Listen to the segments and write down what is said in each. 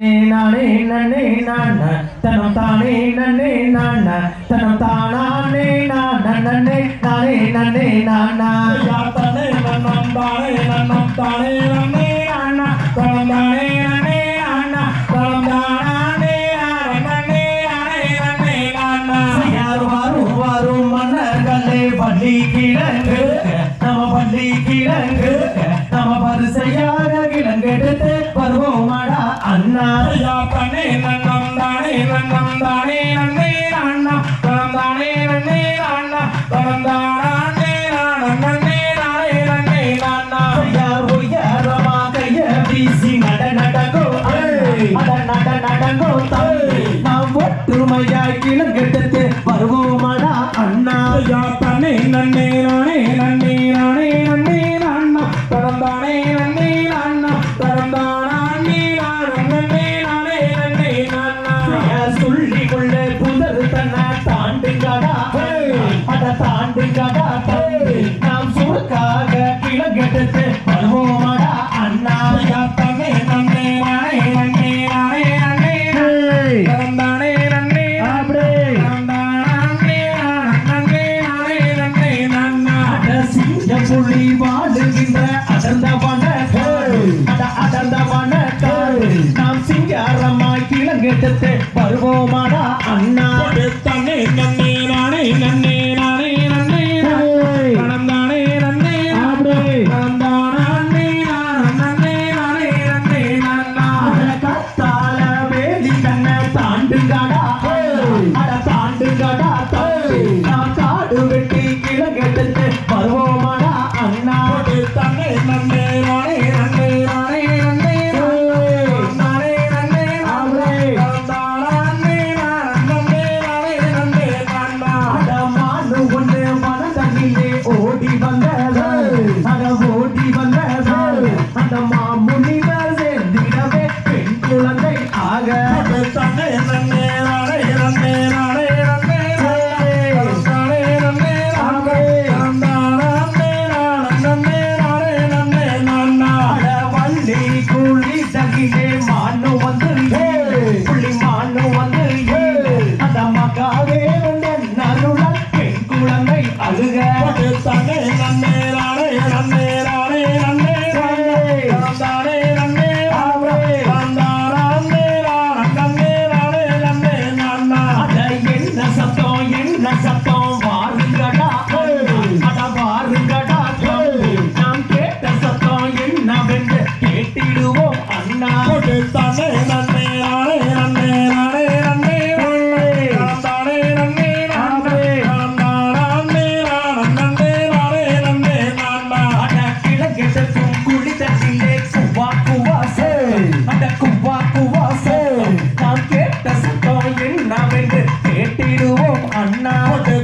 நானே நன்னே நான் தனம் தானே நன்னே நான் தனம் தானே நான் நன்னே நானே நன்னே நான் தானே நன்னம் தானே நன்னம் தானே நன்னே. அண்ணா தனம் தானே நன்னே. அண்ணா தனம் தானே நன்னே அனே நன்னே நான் யார் வரும் வரும் மன்னர்களே பள்ளி பள்ளி கிழங்கு. na ya pa ne na ஆப்பிரிக்காடா தம்பி நாம் சுருக்காக கிழக்கெடுத்து வருவோமாடா அண்ணா யாத்தமே நன்னே நானே நன்னே நானே நன்னே நந்தானே நன்னே ஆப்ரே நந்தானே நன்னே நானே நன்னே நன்னா சிங்க புள்ளி வாடுகின்ற அடர்ந்தவன அட அடர்ந்தவன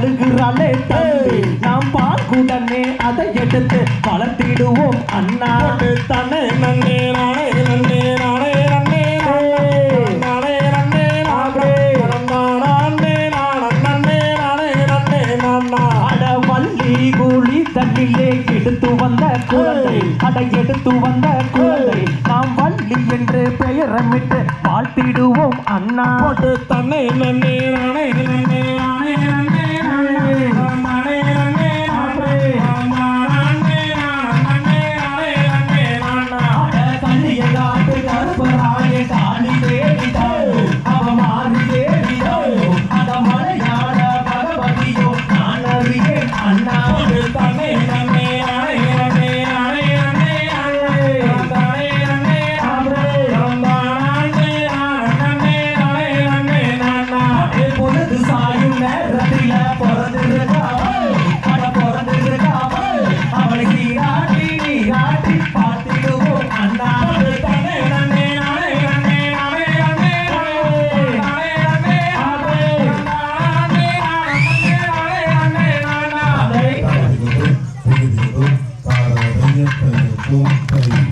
அழுகிறாளே தம்பி. நாம் பாங்குடனே அதை எடுத்து வளர்த்திடுவோம் அண்ணா. தானே நன்னே நானே நன்னே நானே நன்னே நானே நன்னே நானே நானே நன்னே நானே நன்னே நானா அட வள்ளி கூலி தண்ணிலே எடுத்து வந்த குழந்தை. அட எடுத்து வந்த குழந்தை. நாம் வள்ளி என்று பெயரமிட்டு வாழ்த்திடுவோம் அண்ணா. தன்னை நன்னே நானே நன்னே நானே நன்னே